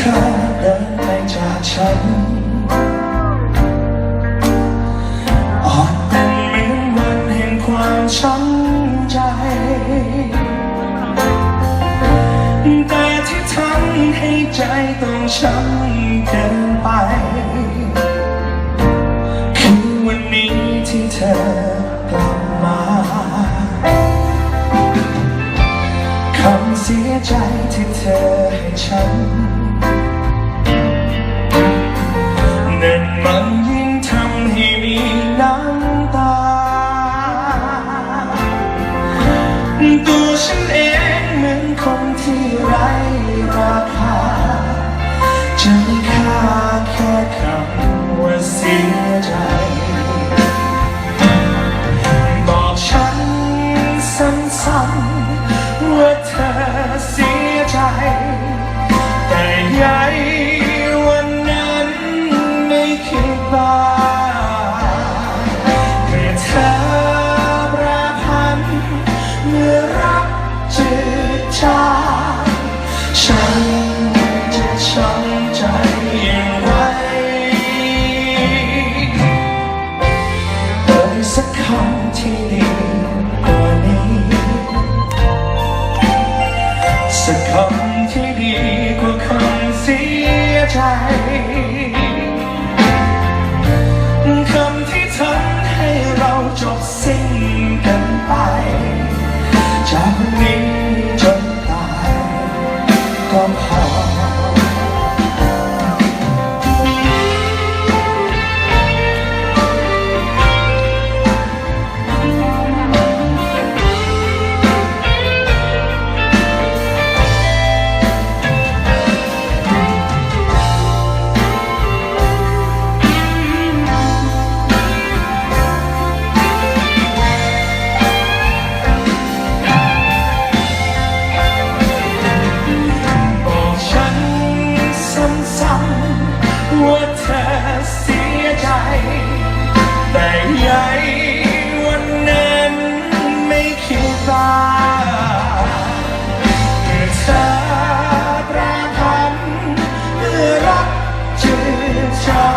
เธอเดินไปจากฉันอ่อนเป็นเหมือนวันแห่งความช้ำใจ แต่ที่ทำให้ใจต้องช้ำเกินไป คือวันนี้ที่เธอกลับมาคำเสียใจที่เธอให้ฉัน นั่นมันยิ่งทำให้มีน้ำตา ตัวฉันเองเหมือนคนที่ไร้ราคาจะมีค่าแค่คำว่าเสียใจ คิ ซ้ำๆว่าเธอเสียใจ แต่ใหญ่วันนั้นไม่คิดบ้าเมื่อเธอแปรพันเมื่อรักจืดจา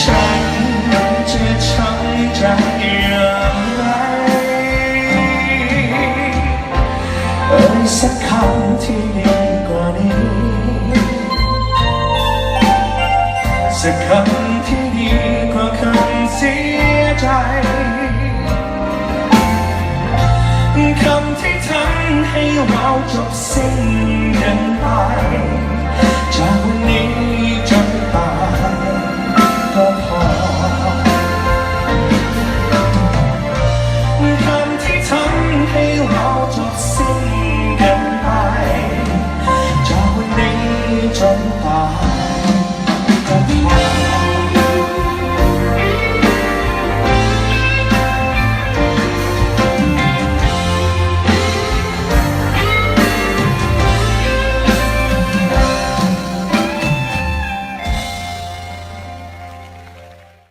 ฉันจะช้ำใจอย่างไรเอ่ยสักคำที่ คำที่ทำให้เ